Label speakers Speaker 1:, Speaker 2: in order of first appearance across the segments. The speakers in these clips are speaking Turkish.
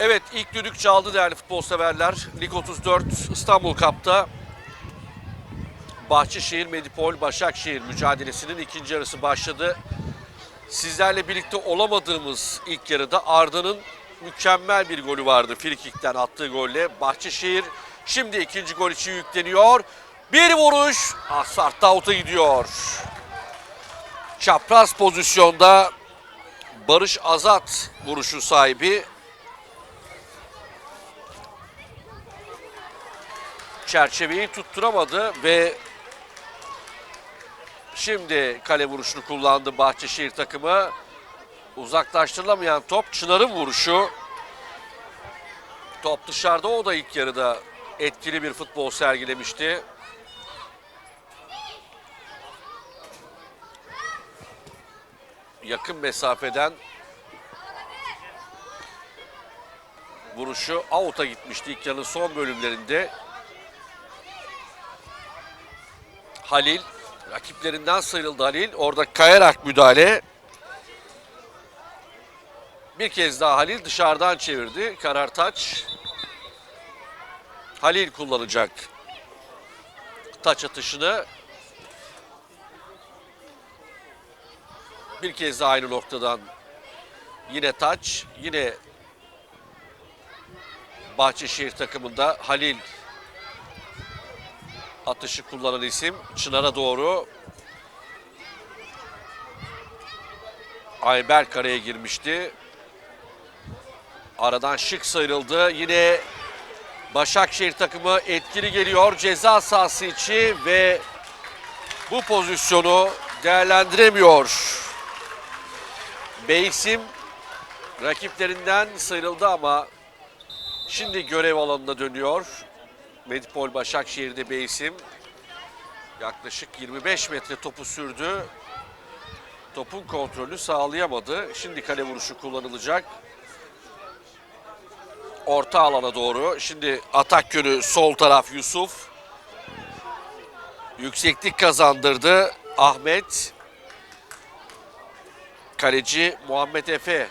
Speaker 1: Evet ilk düdük çaldı değerli futbol severler. Lig 34 İstanbul Cup'ta Bahçeşehir Medipol Başakşehir mücadelesinin ikinci yarısı başladı. Sizlerle birlikte olamadığımız ilk yarıda Arda'nın mükemmel bir golü vardı. Frikik'ten attığı golle Bahçeşehir şimdi ikinci gol için yükleniyor. Bir vuruş Asfart Davut'a gidiyor. Çapraz pozisyonda Barış Azat vuruşu sahibi. Çerçeveyi tutturamadı ve şimdi kale vuruşunu kullandı Bahçeşehir takımı. Uzaklaştırılamayan top Çınar'ın vuruşu. Top dışarıda o da ilk yarıda etkili bir futbol sergilemişti. Yakın mesafeden vuruşu out'a gitmişti ilk yarının son bölümlerinde. Halil rakiplerinden sıyrıldı Halil. Orada kayarak müdahale. Bir kez daha Halil dışarıdan çevirdi. Karar taç. Halil kullanacak taç atışını. Bir kez daha aynı noktadan yine taç. Yine Bahçeşehir takımında Halil atışı kullanan isim Çınar'a doğru. Ayberk araya girmişti. Aradan şık sıyrıldı. Yine Başakşehir takımı etkili geliyor ceza sahası içi ve bu pozisyonu değerlendiremiyor. Beysim rakiplerinden sıyrıldı ama şimdi görev alanına dönüyor. Medipol Başakşehir'de Beysim yaklaşık 25 metre topu sürdü. Topun kontrolünü sağlayamadı. Şimdi kale vuruşu kullanılacak. Orta alana doğru. Şimdi atak yönü sol taraf Yusuf. Yükseklik kazandırdı Ahmet. Kaleci Muhammed Efe.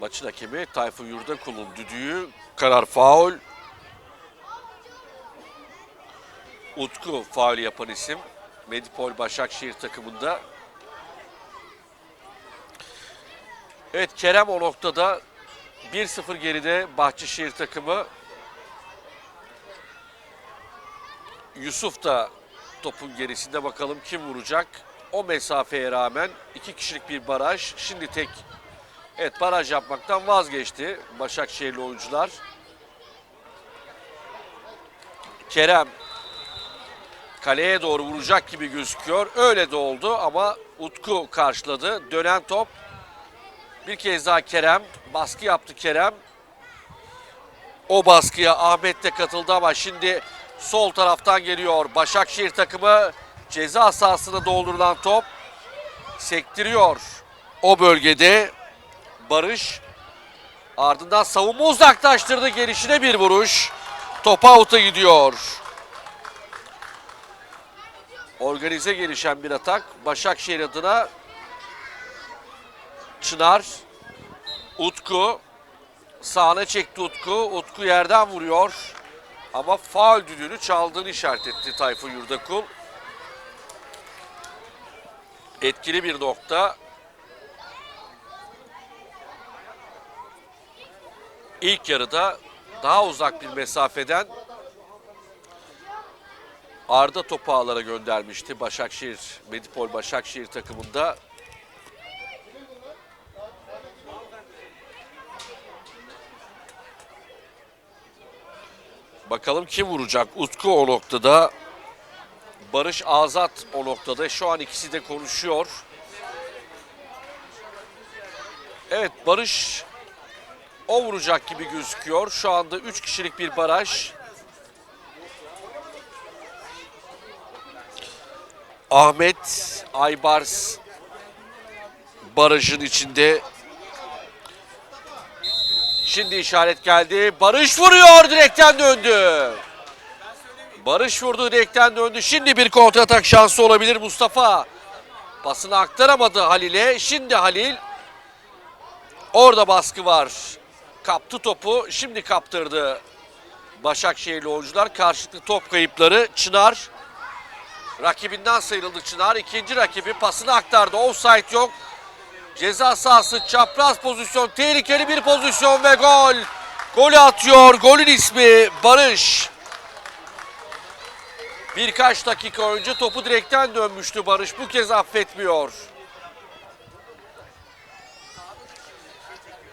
Speaker 1: Maçın hakemi Tayfun Yurdakul'un düdüğü. Karar faul. Utku faul yapan isim. Medipol Başakşehir takımında. Evet Kerem o noktada 1-0 geride Bahçeşehir takımı. Yusuf da topun gerisinde bakalım kim vuracak. O mesafeye rağmen iki kişilik bir baraj. Şimdi tek Evet baraj yapmaktan vazgeçti Başakşehirli oyuncular. Kerem kaleye doğru vuracak gibi gözüküyor. Öyle de oldu ama Utku karşıladı. Dönen top. Bir kez daha Kerem. Baskı yaptı Kerem. O baskıya Ahmet de katıldı ama şimdi sol taraftan geliyor. Başakşehir takımı ceza sahasına doldurulan top sektiriyor. O bölgede Barış ardından savunma uzaklaştırdı. Gelişine bir vuruş. Top out'a gidiyor. Organize gelişen bir atak. Başakşehir adına Çınar, Utku sağına çekti Utku. Utku yerden vuruyor. Ama faul düdüğünü çaldığını işaret etti Tayfun Yurdakul. Etkili bir nokta. İlk yarıda daha uzak bir mesafeden Arda topu ağlara göndermişti Başakşehir, Medipol Başakşehir takımında. Bakalım kim vuracak? Utku o noktada. Barış Azat o noktada. Şu an ikisi de konuşuyor. Evet Barış o vuracak gibi gözüküyor. Şu anda 3 kişilik bir baraj. Ahmet Aybars barajın içinde. Şimdi işaret geldi. Barış vuruyor direkten döndü. Barış vurdu direkten döndü. Şimdi bir kontratak şansı olabilir Mustafa. Pasını aktaramadı Halil'e. Şimdi Halil. Orada baskı var. Kaptı topu. Şimdi kaptırdı. Başakşehirli oyuncular. Karşılıklı top kayıpları. Çınar. Rakibinden sıyrıldı Çınar. İkinci rakibi pasını aktardı. Offside yok. Ceza sahası çapraz pozisyon. Tehlikeli bir pozisyon ve gol. Golü atıyor. Golün ismi Barış. Birkaç dakika önce topu direkten dönmüştü Barış. Bu kez affetmiyor.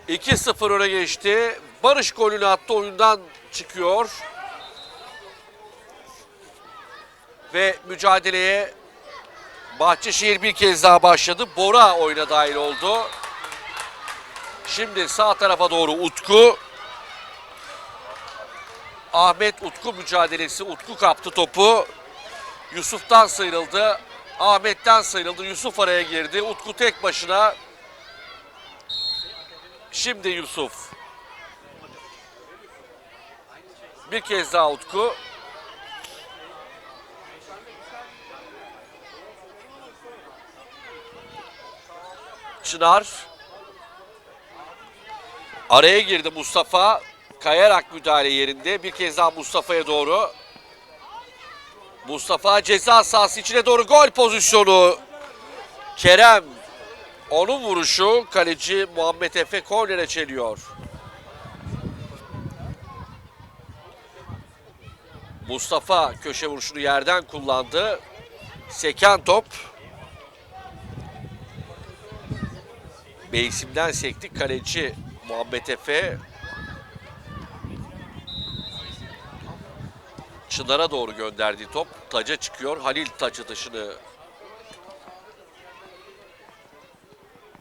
Speaker 1: 2-0 öne geçti. Barış golünü attı oyundan çıkıyor. Ve mücadeleye Bahçeşehir bir kez daha başladı. Bora oyuna dahil oldu. Şimdi sağ tarafa doğru Utku. Ahmet Utku mücadelesi. Utku kaptı topu. Yusuf'tan sıyrıldı. Ahmet'ten sıyrıldı. Yusuf araya girdi. Utku tek başına. Şimdi Yusuf. Bir kez daha Utku. Çınar. Araya girdi Mustafa. Kayarak müdahale yerinde. Bir kez daha Mustafa'ya doğru. Mustafa ceza sahası içine doğru gol pozisyonu. Kerem. Onun vuruşu kaleci Muhammed Efe kornere çeliyor. Mustafa köşe vuruşunu yerden kullandı. Seken top. Beysim'den sekti kaleci Muhammed Efe. Çınar'a doğru gönderdiği top taca çıkıyor. Halil taç atışını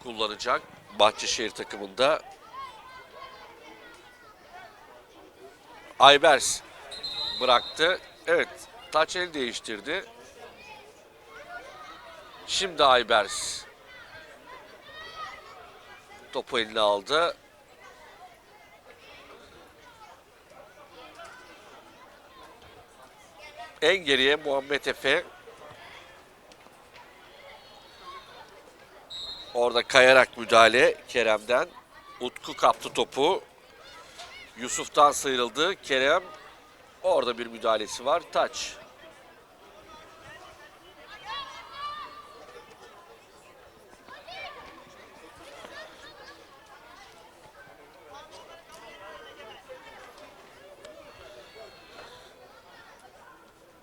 Speaker 1: kullanacak Bahçeşehir takımında. Aybers bıraktı. Evet taç el değiştirdi. Şimdi Aybers topu eline aldı. En geriye Muhammed Efe. Orada kayarak müdahale Kerem'den. Utku kaptı topu. Yusuf'tan sıyrıldı. Kerem orada bir müdahalesi var. Taç.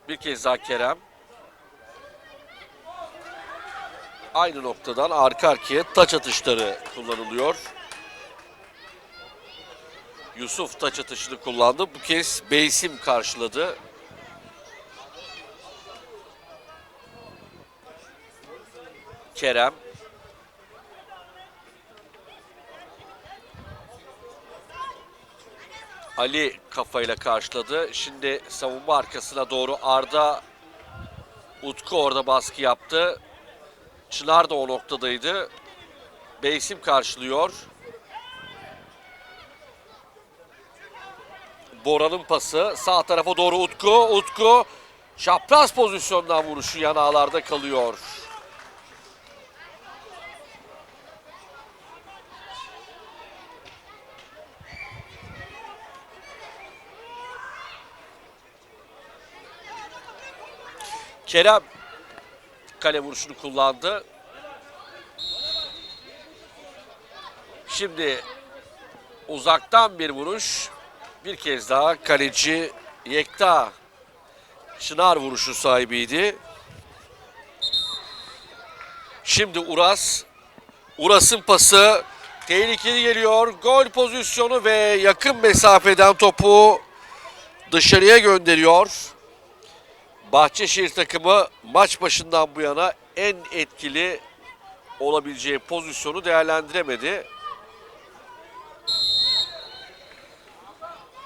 Speaker 1: Bir kez daha Kerem. Aynı noktadan arka arkaya taç atışları kullanılıyor. Yusuf taç atışını kullandı. Bu kez Beysim karşıladı. Kerem. Ali kafayla karşıladı. Şimdi savunma arkasına doğru Arda Utku orada baskı yaptı. Çınar da o noktadaydı. Beysim karşılıyor. Bora'nın pası sağ tarafa doğru Utku. Utku çapraz pozisyondan vuruşu yanağlarda kalıyor. Kerem kale vuruşunu kullandı. Şimdi uzaktan bir vuruş. Bir kez daha kaleci Yekta Çınar vuruşu sahibiydi. Şimdi Uras. Uras'ın pası tehlikeli geliyor. Gol pozisyonu ve yakın mesafeden topu dışarıya gönderiyor. Bahçeşehir takımı maç başından bu yana en etkili olabileceği pozisyonu değerlendiremedi.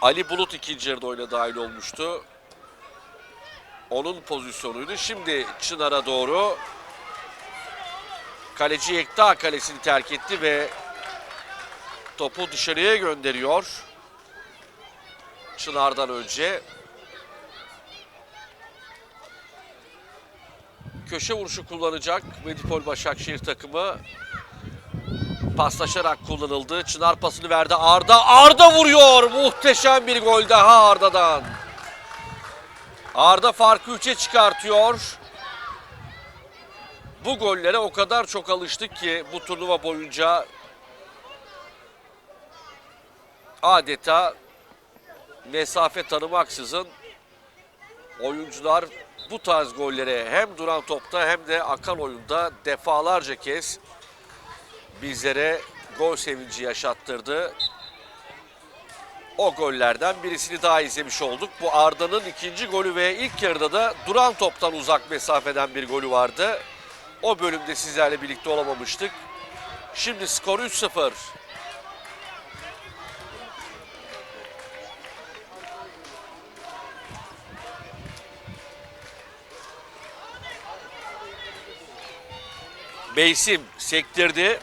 Speaker 1: Ali Bulut ikinci yarıda oyuna dahil olmuştu. Onun pozisyonuydu. Şimdi Çınar'a doğru kaleci Yekta kalesini terk etti ve topu dışarıya gönderiyor. Çınar'dan önce köşe vuruşu kullanacak Medipol Başakşehir takımı. Paslaşarak kullanıldı. Çınar pasını verdi Arda. Arda vuruyor. Muhteşem bir gol daha Arda'dan. Arda farkı 3'e çıkartıyor. Bu gollere o kadar çok alıştık ki bu turnuva boyunca adeta mesafe tanımaksızın oyuncular bu tarz gollere hem duran topta hem de akan oyunda defalarca kez bizlere gol sevinci yaşattırdı. O gollerden birisini daha izlemiş olduk. Bu Arda'nın ikinci golü ve ilk yarıda da duran toptan uzak mesafeden bir golü vardı. O bölümde sizlerle birlikte olamamıştık. Şimdi skor 3-0. Beysim sektirdi.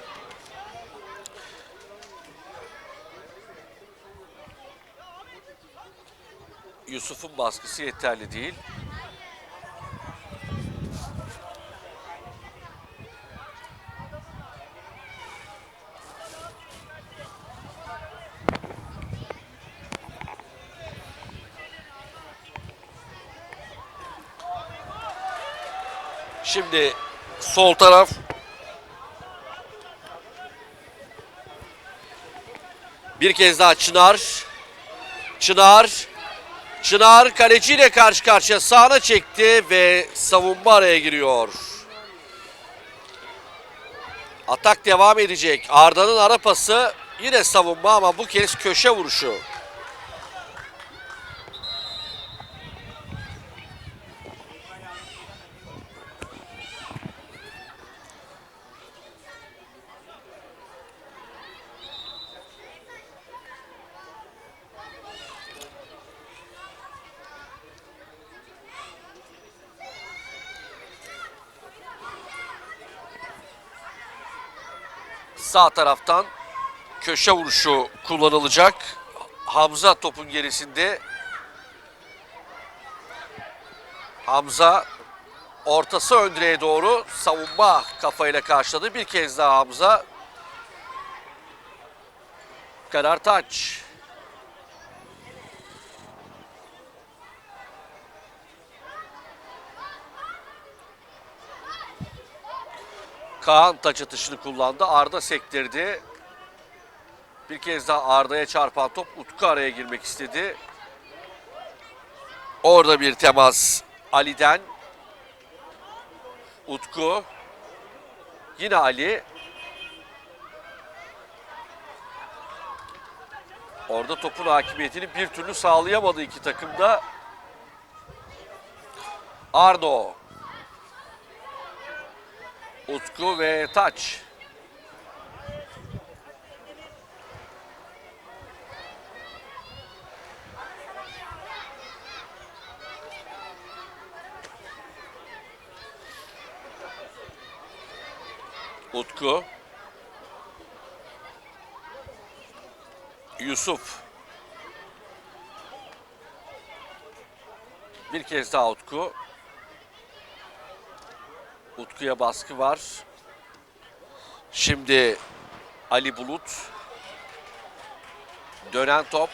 Speaker 1: Yusuf'un baskısı yeterli değil. Şimdi sol taraf bir kez daha Çınar. Çınar. Çınar kaleciyle karşı karşıya sağına çekti ve savunma araya giriyor. Atak devam edecek. Arda'nın ara pası yine savunma ama bu kez köşe vuruşu. Sağ taraftan köşe vuruşu kullanılacak. Hamza topun gerisinde. Hamza ortası ön doğru savunma kafayla karşıladı. Bir kez daha Hamza. Karar taç. Kaan taç atışını kullandı. Arda sektirdi. Bir kez daha Arda'ya çarpan top Utku araya girmek istedi. Orada bir temas Ali'den. Utku. Yine Ali. Orada topun hakimiyetini bir türlü sağlayamadı iki takım da. Ardo. Utku ve Taç. Utku. Yusuf. Bir kez daha Utku. Utku'ya baskı var. Şimdi Ali Bulut. Dönen top.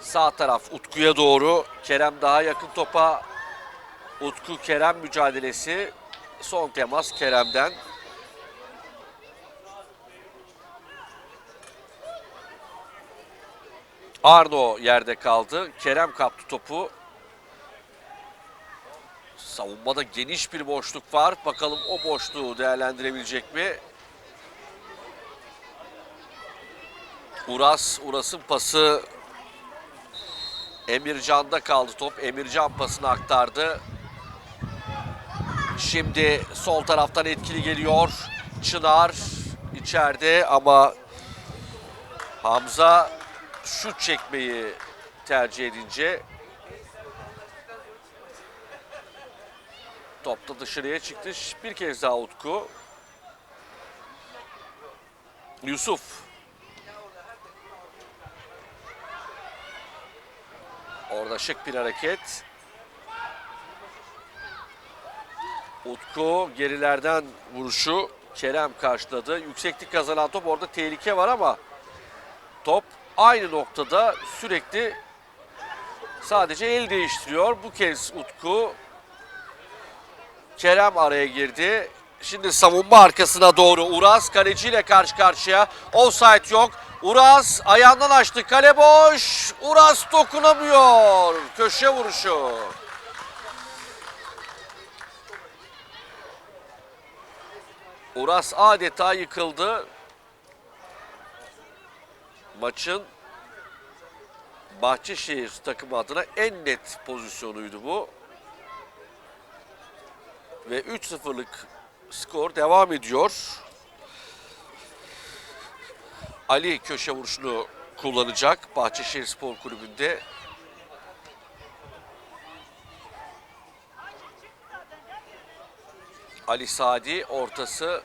Speaker 1: Sağ taraf Utku'ya doğru. Kerem daha yakın topa. Utku Kerem mücadelesi. Son temas Kerem'den. Arno yerde kaldı. Kerem kaptı topu. Savunmada geniş bir boşluk var. Bakalım o boşluğu değerlendirebilecek mi? Uras, Uras'ın pası Emircan'da kaldı top. Emircan pasını aktardı. Şimdi sol taraftan etkili geliyor. Çınar içeride ama Hamza şut çekmeyi tercih edince Top da dışarıya çıktı. Bir kez daha Utku. Yusuf. Orada şık bir hareket. Utku gerilerden vuruşu Kerem karşıladı. Yükseklik kazanan top orada tehlike var ama top aynı noktada sürekli sadece el değiştiriyor. Bu kez Utku Kerem araya girdi. Şimdi savunma arkasına doğru Uras kaleciyle karşı karşıya. Offside yok. Uras ayağından açtı. Kale boş. Uras dokunamıyor. Köşe vuruşu. Uras adeta yıkıldı. Maçın Bahçeşehir takımı adına en net pozisyonuydu bu. Ve 3-0'lık skor devam ediyor. Ali köşe vuruşunu kullanacak Bahçeşehir Spor Kulübü'nde. Ali Sadi ortası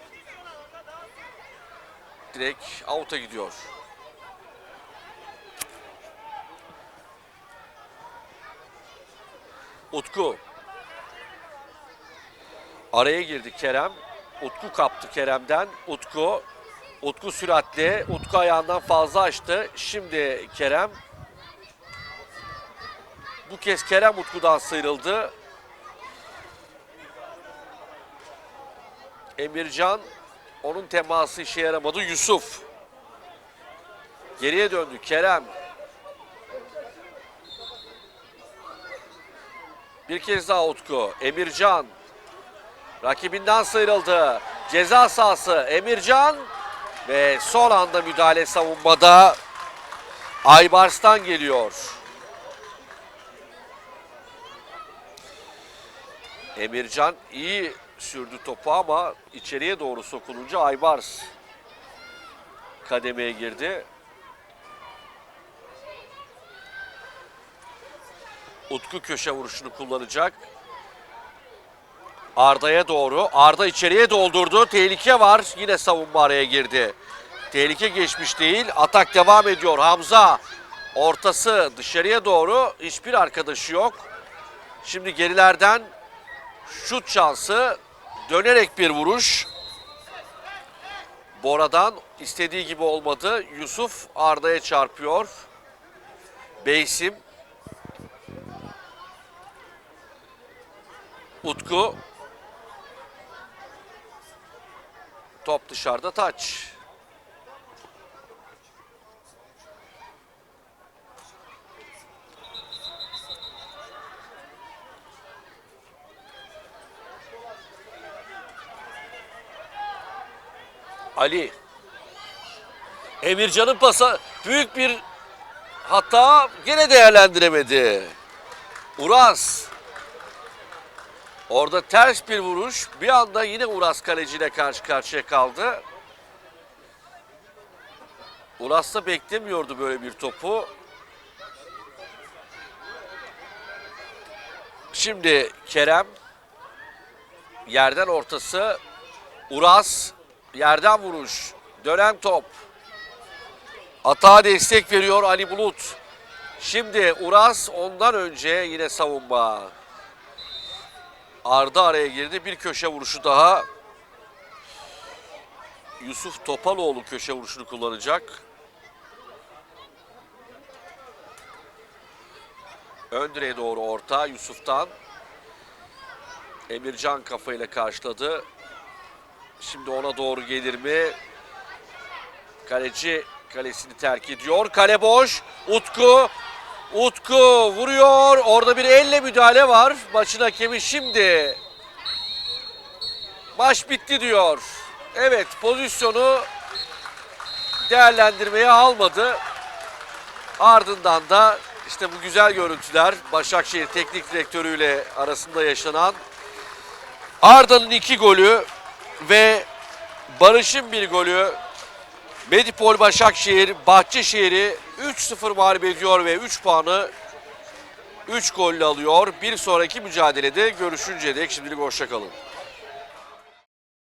Speaker 1: direkt out'a gidiyor. Utku. Araya girdi Kerem. Utku kaptı Kerem'den. Utku. Utku süratli. Utku ayağından fazla açtı. Şimdi Kerem. Bu kez Kerem Utku'dan sıyrıldı. Emircan onun teması işe yaramadı. Yusuf geriye döndü. Kerem bir kez daha Utku. Emircan rakibinden sıyrıldı. Ceza sahası Emircan ve son anda müdahale savunmada Aybars'tan geliyor. Emircan iyi sürdü topu ama içeriye doğru sokulunca Aybars kademeye girdi. Utku köşe vuruşunu kullanacak. Arda'ya doğru. Arda içeriye doldurdu. Tehlike var. Yine savunma araya girdi. Tehlike geçmiş değil. Atak devam ediyor. Hamza ortası dışarıya doğru. Hiçbir arkadaşı yok. Şimdi gerilerden şut şansı. Dönerek bir vuruş. Bora'dan istediği gibi olmadı. Yusuf Arda'ya çarpıyor. Beysim. Utku. Top dışarıda taç. Ali. Emircan'ın pası büyük bir hata gene değerlendiremedi. Uras. Orada ters bir vuruş. Bir anda yine Uras kaleciyle karşı karşıya kaldı. Uras da beklemiyordu böyle bir topu. Şimdi Kerem yerden ortası Uras yerden vuruş dönen top atağa destek veriyor Ali Bulut. Şimdi Uras ondan önce yine savunma. Arda araya girdi. Bir köşe vuruşu daha. Yusuf Topaloğlu köşe vuruşunu kullanacak. Ön direğe doğru orta Yusuf'tan. Emircan kafayla karşıladı. Şimdi ona doğru gelir mi? Kaleci kalesini terk ediyor. Kale boş. Utku. Utku vuruyor. Orada bir elle müdahale var. Maçın hakemi şimdi. Maç bitti diyor. Evet pozisyonu değerlendirmeye almadı. Ardından da işte bu güzel görüntüler Başakşehir Teknik Direktörü ile arasında yaşanan Arda'nın iki golü ve Barış'ın bir golü Medipol Başakşehir Bahçeşehir'i 3-0 mağlup ediyor ve 3 puanı 3 golle alıyor. Bir sonraki mücadelede görüşünceye dek şimdilik hoşçakalın.